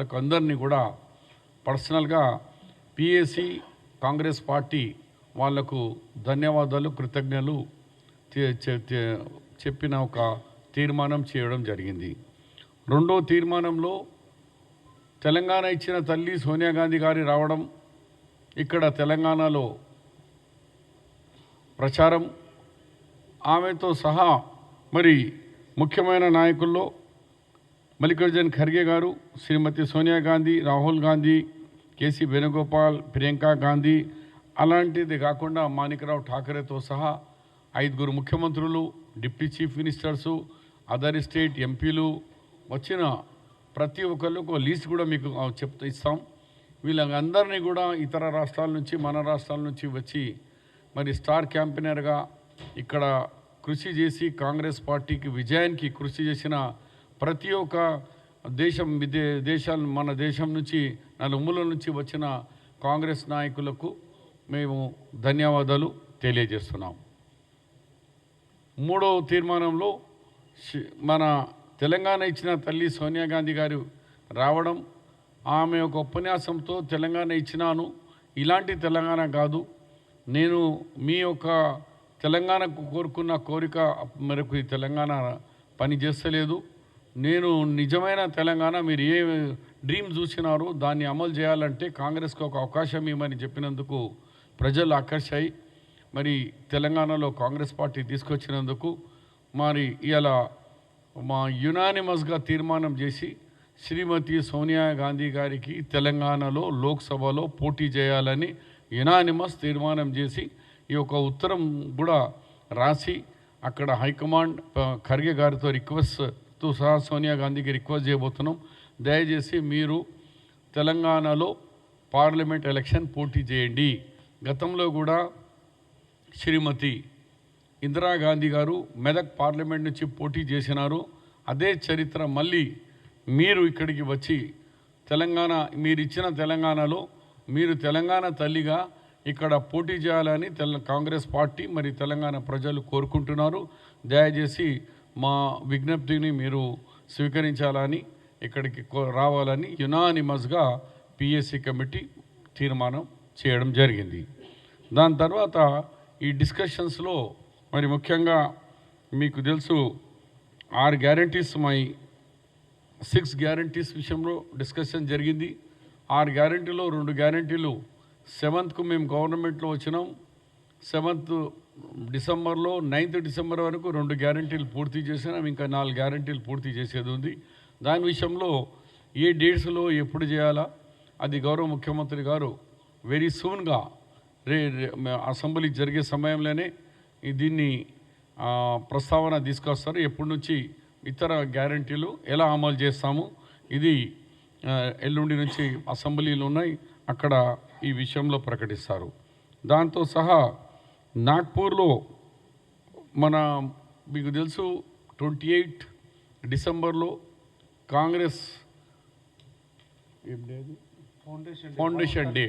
వాళ్ళకు అందరినీ కూడా పర్సనల్గా పిఎస్సి కాంగ్రెస్ పార్టీ వాళ్ళకు ధన్యవాదాలు కృతజ్ఞతలు చెప్పిన ఒక తీర్మానం చేయడం జరిగింది. రెండో తీర్మానంలో తెలంగాణ ఇచ్చిన తల్లి సోనియా గాంధీ గారి రావడం ఇక్కడ తెలంగాణలో ప్రచారం ఆమెతో సహా మరి ముఖ్యమైన నాయకుల్లో మల్లికార్జున్ ఖర్గే గారు శ్రీమతి సోనియా గాంధీ రాహుల్ గాంధీ కేసీ వేణుగోపాల్ ప్రియాంక గాంధీ అలాంటిది కాకుండా మాణికరావు ఠాకరేతో సహా ఐదుగురు ముఖ్యమంత్రులు deputy chief ministers other state ఎంపీలు వచ్చిన ప్రతి ఒక్కరికి ఒక లీస్ట్ కూడా మీకు ఆ, చెప్తా ఇస్తాం. వీళ్ళందరినీ కూడా ఇతర రాష్ట్రాల నుంచి మన రాష్ట్రాల నుంచి వచ్చి మరి స్టార్ క్యాంపెయినర్గా ఇక్కడ కృషి చేసి కాంగ్రెస్ పార్టీకి విజయానికి కృషి చేసిన ప్రతి ఒక్క దేశం విదే దేశాలు మన దేశం నుంచి నలుమూల నుంచి వచ్చిన కాంగ్రెస్ నాయకులకు మేము ధన్యవాదాలు తెలియజేస్తున్నాం. మూడవ తీర్మానంలో మన తెలంగాణ ఇచ్చిన తల్లి సోనియా గాంధీ గారు రావడం ఆమె ఒక ఉపన్యాసంతో తెలంగాణ ఇచ్చినాను. ఇలాంటి తెలంగాణ కాదు. నేను మీ యొక్క తెలంగాణకు కోరుకున్న కోరిక మేరకు ఈ తెలంగాణ పని చేస్తలేదు నేను నిజమైన తెలంగాణ మీరు ఏ డ్రీమ్ చూసినారో దాన్ని అమలు చేయాలంటే కాంగ్రెస్కి ఒక అవకాశం ఇవ్వమని చెప్పినందుకు ప్రజలు ఆకర్షాయి. మరి తెలంగాణలో కాంగ్రెస్ పార్టీ తీసుకొచ్చినందుకు మరి ఇలా మా యునానిమస్గా తీర్మానం చేసి శ్రీమతి సోనియా గాంధీ గారికి తెలంగాణలో లోక్సభలో పోటీ చేయాలని యునానిమస్ తీర్మానం చేసి ఈ యొక్క ఉత్తరం కూడా రాసి అక్కడ హైకమాండ్ ఖర్గే గారితో రిక్వెస్ట్ రిక్వెస్ట్తో సహా సోనియా గాంధీకి రిక్వెస్ట్ చేయబోతున్నాం. దయచేసి మీరు తెలంగాణలో పార్లమెంట్ ఎలక్షన్ పోటీ చేయండి. గతంలో కూడా శ్రీమతి ఇందిరాగాంధీ గారు మెదక్ పార్లమెంట్ నుంచి పోటీ చేసినారు. అదే చరిత్ర మళ్ళీ మీరు ఇక్కడికి వచ్చి తెలంగాణ మీరు ఇచ్చిన తెలంగాణలో మీరు తెలంగాణ తల్లిగా ఇక్కడ పోటీ చేయాలని తెల కాంగ్రెస్ పార్టీ మరి తెలంగాణ ప్రజలు కోరుకుంటున్నారు. దయచేసి మా విజ్ఞప్తిని మీరు స్వీకరించాలని ఇక్కడికి రావాలని యునానిమస్గా పిఎస్సి కమిటీ తీర్మానం చేయడం జరిగింది. దాని తర్వాత ఈ డిస్కషన్స్లో మరి ముఖ్యంగా మీకు తెలుసు ఆరు గ్యారంటీస్ మై సిక్స్ గ్యారంటీస్ విషయంలో డిస్కషన్ జరిగింది. ఆరు గ్యారంటీలో రెండు గ్యారంటీలు సెవెంత్కు మేము గవర్నమెంట్లో వచ్చినాం. సెవెంత్ డిసెంబర్లో నైన్త్ డిసెంబర్ వరకు రెండు గ్యారంటీలు పూర్తి చేసినాం ఇంకా నాలుగు గ్యారంటీలు పూర్తి చేసేది ఉంది. దాని విషయంలో ఏ డేట్స్లో ఎప్పుడు చేయాలా? అది గౌరవ ముఖ్యమంత్రి గారు వెరీ సూన్గా రే అసెంబ్లీ జరిగే సమయంలోనే దీన్ని ప్రస్తావన తీసుకొస్తారు. ఎప్పటి నుంచి ఇతర గ్యారంటీలు ఎలా అమలు చేస్తాము? ఇది ఎల్లుండి నుంచి అసెంబ్లీలు ఉన్నాయి. అక్కడ ఈ విషయంలో ప్రకటిస్తారు. దాంతో సహా నాగ్పూర్లో మన మీకు తెలుసు ట్వంటీ ఎయిట్ డిసెంబర్లో Congress? Foundation day.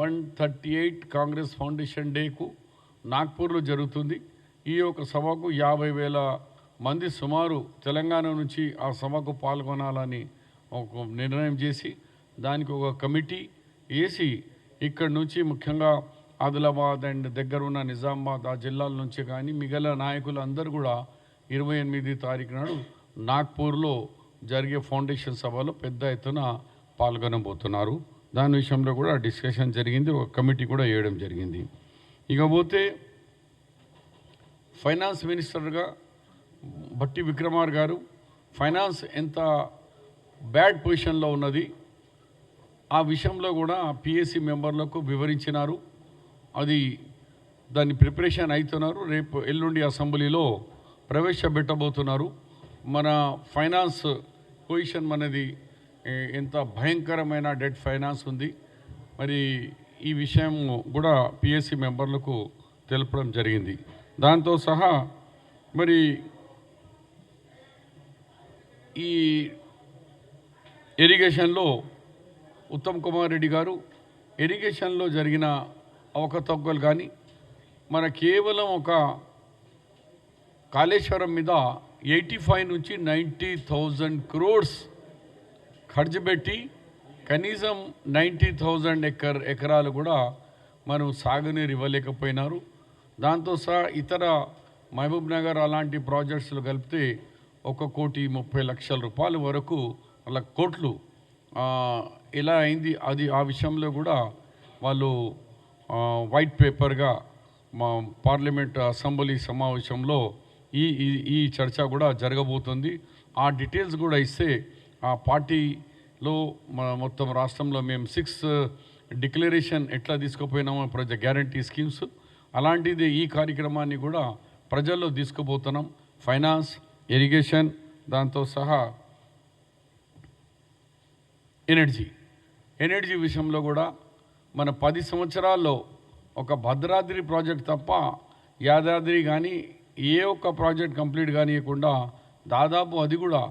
One thirty eight Congress foundation డేకు నాగ్పూర్లో జరుగుతుంది. ఈ యొక్క సభకు యాభై వేల మంది సుమారు తెలంగాణ నుంచి ఆ సభకు పాల్గొనాలని ఒక నిర్ణయం చేసి దానికి ఒక కమిటీ వేసి ఇక్కడి నుంచి ముఖ్యంగా ఆదిలాబాద్ అండ్ దగ్గర ఉన్న నిజామాబాద్ ఆ జిల్లాల నుంచి కానీ మిగల నాయకులు అందరూ కూడా ఇరవై ఎనిమిది తారీఖు నాడు నాగ్పూర్లో జరిగే ఫౌండేషన్ సభలో పెద్ద ఎత్తున పాల్గొనబోతున్నారు. దాని విషయంలో కూడా డిస్కషన్ జరిగింది ఒక కమిటీ కూడా వేయడం జరిగింది. ఇకపోతే ఫైనాన్స్ మినిస్టర్గా భట్టి విక్రమార్ గారు ఫైనాన్స్ ఎంత బ్యాడ్ పొజిషన్లో ఉన్నది ఆ విషయంలో కూడా పిఎస్సి మెంబర్లకు వివరించినారు. అది దాని ప్రిపరేషన్ అవుతున్నారు రేపు ఎల్లుండి అసెంబ్లీలో ప్రవేశపెట్టబోతున్నారు. మన ఫైనాన్స్ పొజిషన్ మనది ఎంత భయంకరమైన డెట్ ఫైనాన్స్ ఉంది. మరి ఈ విషయం కూడా పిఎస్సి మెంబర్లకు తెలపడం జరిగింది. దాంతో సహా మరి ఈ ఇరిగేషన్లో ఉత్తమ్ కుమార్ రెడ్డి గారు ఇరిగేషన్లో జరిగిన అవకతవకలు కానీ మన కేవలం ఒక కాళేశ్వరం మీద ఎయిటీ ఫైవ్ నుంచి నైంటీ థౌజండ్ క్రోడ్స్ ఖర్చు పెట్టి కనీసం నైంటీ థౌజండ్ ఎకర్ ఎకరాలు కూడా మనం సాగునీరు ఇవ్వలేకపోయినారు. దాంతో సహా ఇతర మహబూబ్ నగర్ అలాంటి ప్రాజెక్ట్స్లు కలిపితే ఒక కోటి ముప్పై లక్షల రూపాయల వరకు అలా కోట్లు ఇలా అయింది అది ఆ విషయంలో కూడా వాళ్ళు వైట్ పేపర్గా మా పార్లమెంట్ అసెంబ్లీ సమావేశంలో ఈ ఈ ఈ చర్చ కూడా జరగబోతుంది. ఆ డీటెయిల్స్ కూడా ఇస్తే ఆ పార్టీలో మొత్తం రాష్ట్రంలో మేము సిక్స్ డిక్లరేషన్ ఎట్లా తీసుకుపోయినామో ప్రజ గ్యారంటీ స్కీమ్స్ అలాంటిది ఈ కార్యక్రమాన్ని కూడా ప్రజల్లో తీసుకుపోతున్నాం. ఫైనాన్స్ ఇరిగేషన్ దాంతో సహా ఎనర్జీ ఎనర్జీ విషయంలో కూడా మన పది సంవత్సరాల్లో ఒక భద్రాద్రి ప్రాజెక్ట్ తప్ప యాదాద్రి కానీ ఏ ఒక్క ప్రాజెక్ట్ కంప్లీట్ కానియకుండా దాదాపు అది కూడా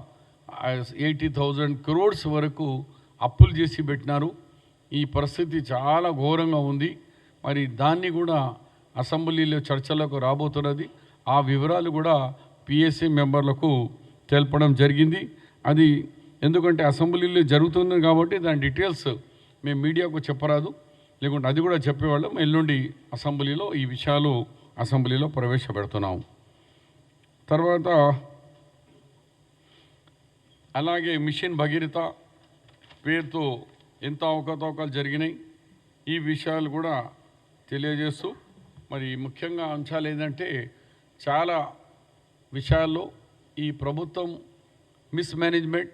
ఎయిటీ థౌజండ్ క్రోడ్స్ వరకు అప్పులు చేసి పెట్టినారు. ఈ పరిస్థితి చాలా ఘోరంగా ఉంది. మరి దాన్ని కూడా అసెంబ్లీలో చర్చలకు రాబోతున్నది. ఆ వివరాలు కూడా పిఎస్సి మెంబర్లకు తెలపడం జరిగింది. అది ఎందుకంటే అసెంబ్లీలో జరుగుతుంది కాబట్టి దాని డీటెయిల్స్ మేము మీడియాకు చెప్పరాదు. లేకుంటే అది కూడా చెప్పేవాళ్ళం ఎల్లుండి అసెంబ్లీలో ఈ విషయాలు అసెంబ్లీలో ప్రవేశపెడుతున్నాం. తర్వాత అలాగే మిషన్ భగీరథ పేరుతో ఎంత అవకతవకాలు జరిగినాయి. ఈ విషయాలు కూడా తెలియజేస్తూ మరి ముఖ్యంగా అంశాలు ఏంటంటే చాలా విషయాల్లో ఈ ప్రభుత్వం మిస్మేనేజ్మెంట్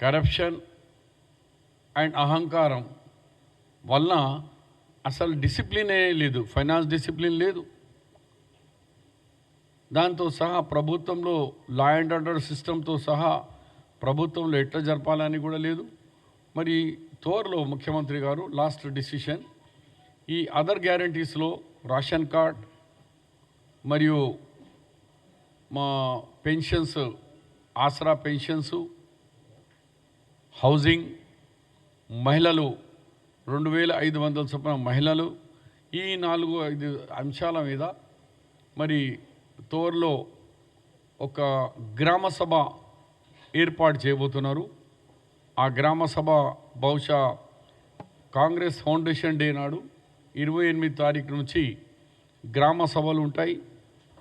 కరప్షన్ అండ్ అహంకారం వలన అసలు డిసిప్లినే లేదు. ఫైనాన్స్ డిసిప్లిన్ లేదు. దాంతో సహా ప్రభుత్వంలో లా అండ్ ఆర్డర్ సిస్టంతో సహా ప్రభుత్వంలో ఎట్లా జరపాలని కూడా లేదు. మరి తోర్లో ముఖ్యమంత్రి గారు లాస్ట్ డిసిషన్ ఈ అదర్ గ్యారంటీస్లో రేషన్ కార్డ్ మరియు మా పెన్షన్స్ ఆసరా పెన్షన్స్ హౌసింగ్ మహిళలు రెండు వేల ఐదు వందల చొప్పున మహిళలు ఈ నాలుగు ఐదు అంశాల మీద మరి తోర్లో ఒక గ్రామ సభ ఏర్పాటు చేయబోతున్నారు. ఆ గ్రామ సభ బహుశా కాంగ్రెస్ ఫౌండేషన్ డే నాడు ఇరవై ఎనిమిది తారీఖు నుంచి గ్రామ సభలు ఉంటాయి.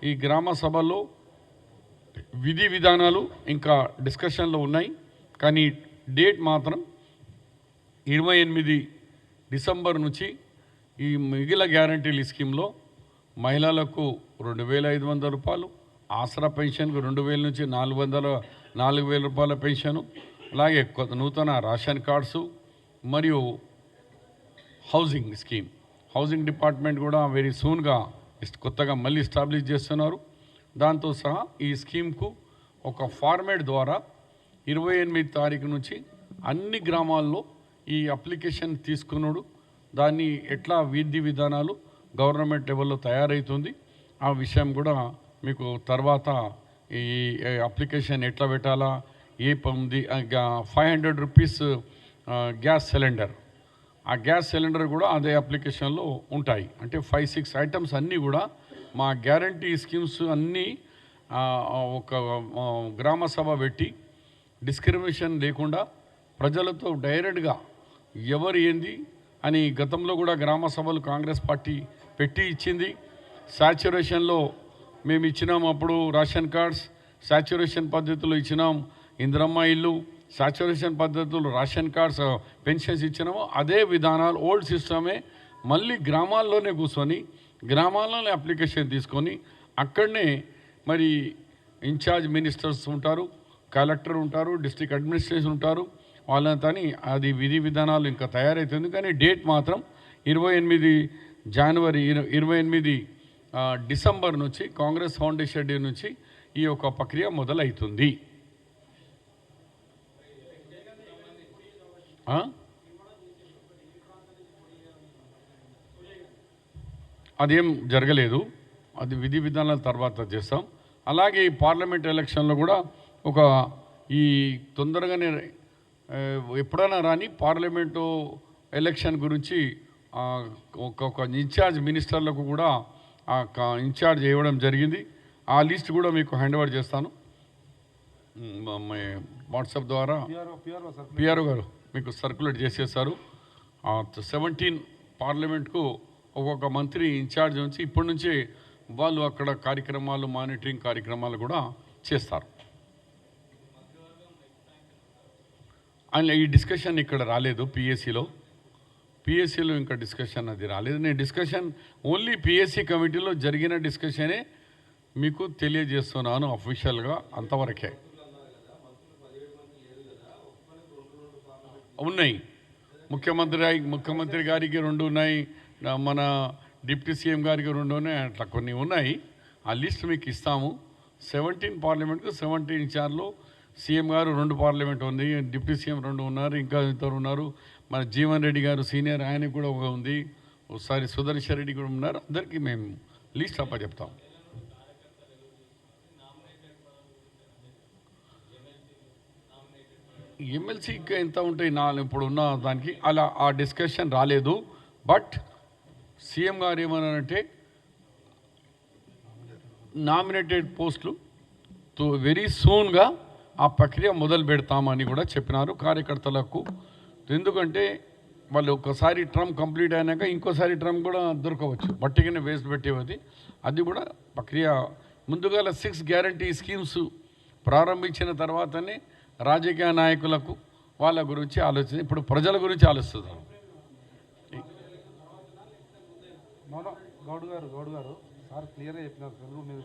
ఈ గ్రామ సభలో విధి విధానాలు ఇంకా డిస్కషన్లో ఉన్నాయి. కానీ డేట్ మాత్రం ఇరవై ఎనిమిది డిసెంబర్ నుంచి ఈ మిగిలిన గ్యారంటీల స్కీమ్లో మహిళలకు రెండు వేల ఐదు వందల రూపాయలు ఆసరా పెన్షన్కు రెండు వేల నుంచి నాలుగు వందల నాలుగు వేల రూపాయల పెన్షను అలాగే కొత్త నూతన రేషన్ కార్డ్సు మరియు హౌసింగ్ స్కీమ్. హౌసింగ్ డిపార్ట్మెంట్ కూడా వెరీ సూన్గా కొత్తగా మళ్ళీ ఎస్టాబ్లిష్ చేస్తున్నారు. దాంతో సహా ఈ స్కీమ్కు ఒక ఫార్మేట్ ద్వారా ఇరవై ఎనిమిది తారీఖు నుంచి అన్ని గ్రామాల్లో ఈ అప్లికేషన్ తీసుకున్నాడు. దాన్ని ఎట్లా విధి విధానాలు గవర్నమెంట్ లెవెల్లో తయారవుతుంది ఆ విషయం కూడా మీకు తర్వాత ఈ అప్లికేషన్ ఎట్లా పెట్టాలా ఏ ఉంది five hundred rupees gas cylinder. ఆ గ్యాస్ సిలిండర్ కూడా అదే అప్లికేషన్లో ఉంటాయి. అంటే ఫైవ్ సిక్స్ ఐటమ్స్ అన్నీ కూడా మా గ్యారంటీ స్కీమ్స్ అన్నీ ఒక గ్రామ సభ పెట్టి డిస్క్రిమినేషన్ లేకుండా ప్రజలతో డైరెక్ట్గా ఎవరు ఏంది అని గతంలో కూడా గ్రామ సభలు కాంగ్రెస్ పార్టీ పెట్టి ఇచ్చింది. సాచురేషన్లో మేము ఇచ్చినాం అప్పుడు రేషన్ కార్డ్స్ సాచురేషన్ పద్ధతిలో ఇచ్చినాం. ఇందిరమ్మ ఇల్లు సాచురేషన్ పద్ధతులు రేషన్ కార్డ్స్ పెన్షన్స్ ఇచ్చినాము. అదే విధానాలు ఓల్డ్ సిస్టమే. మళ్ళీ గ్రామాల్లోనే కూర్చొని గ్రామాల్లోనే అప్లికేషన్ తీసుకొని అక్కడనే మరి ఇన్ఛార్జ్ మినిస్టర్స్ ఉంటారు కలెక్టర్ ఉంటారు డిస్ట్రిక్ట్ అడ్మినిస్ట్రేషన్ ఉంటారు. వాళ్ళని అది విధి విధానాలు ఇంకా తయారవుతుంది కానీ డేట్ మాత్రం ఇరవై ఎనిమిది జనవరి ఇరవై ఎనిమిది డిసెంబర్ నుంచి కాంగ్రెస్ ఫౌండేషన్ డే నుంచి ఈ యొక్క ప్రక్రియ మొదలవుతుంది అదేం జరగలేదు. అది విధి విధానాల తర్వాత చేస్తాం. అలాగే ఈ పార్లమెంట్ ఎలక్షన్లో కూడా ఒక ఈ తొందరగానే ఎప్పుడైనా రాని పార్లమెంటు ఎలక్షన్ గురించి ఆ, ఒక ఒక ఇన్ఛార్జ్ మినిస్టర్లకు కూడా ఇన్ఛార్జ్ ఇవ్వడం జరిగింది. ఆ లిస్ట్ కూడా మీకు హ్యాండ్ ఓవర్ చేస్తాను. వాట్సాప్ ద్వారా. పిఆర్ఓ గారు మీకు సర్క్యులేట్ చేసేసారు సెవెంటీన్ పార్లమెంట్కు ఒక్కొక్క మంత్రి ఇన్ఛార్జ్ నుంచి ఇప్పటి నుంచే వాళ్ళు అక్కడ కార్యక్రమాలు మానిటరింగ్ కార్యక్రమాలు కూడా చేస్తారు. అండ్ ఈ డిస్కషన్ ఇక్కడ రాలేదు పిఎస్సిలో పిఎస్సిలో ఇంకా డిస్కషన్ అది రాలేదు. నేను డిస్కషన్ ఓన్లీ పిఎస్సి కమిటీలో జరిగిన డిస్కషనే మీకు తెలియజేస్తున్నాను అఫీషియల్గా అంతవరకే. ఉన్నాయి. ముఖ్యమంత్రి ముఖ్యమంత్రి గారికి రెండు ఉన్నాయి. మన డిప్యూటీ సీఎం గారికి రెండు ఉన్నాయి. అట్లా కొన్ని ఉన్నాయి. ఆ లిస్ట్ మీకు ఇస్తాము. సెవెంటీన్ పార్లమెంట్కు సెవెంటీన్ చార్లో సీఎం గారు రెండు పార్లమెంట్ ఉంది డిప్యూటీ సీఎం రెండు ఉన్నారు ఇంకా ఇద్దరు ఉన్నారు. మన జీవన్ రెడ్డి గారు సీనియర్ ఆయనకు కూడా ఒక ఉంది. ఒకసారి సుదర్శన్ రెడ్డి కూడా ఉన్నారు. అందరికీ మేము లిస్ట్ అప్ప చెప్తాం. ఎమ్మెల్సీకి ఎంత ఉంటాయి నా ఇప్పుడు ఉన్న దానికి అలా ఆ డిస్కషన్ రాలేదు. బట్ సీఎం గారు ఏమన్నారంటే నామినేటెడ్ పోస్టులు తో వెరీ సూన్గా ఆ ప్రక్రియ మొదలు పెడతామని కూడా చెప్పినారు. కార్యకర్తలకు ఎందుకంటే వాళ్ళు ఒకసారి ట్రమ్ కంప్లీట్ అయినాక ఇంకోసారి ట్రమ్ కూడా దొరకవచ్చు. బట్టిగానే వేస్ట్ పెట్టేవది. అది కూడా ప్రక్రియ ముందుగా సిక్స్ గ్యారంటీ స్కీమ్స్ ప్రారంభించిన తర్వాతనే రాజకీయ నాయకులకు వాళ్ళ గురించి ఆలోచన ఇప్పుడు ప్రజల గురించి ఆలోచిస్తున్నారు. గౌడ్ గారు గౌడ్ గారు సార్ క్లియర్గా చెప్పినారు. తెలుగు మీద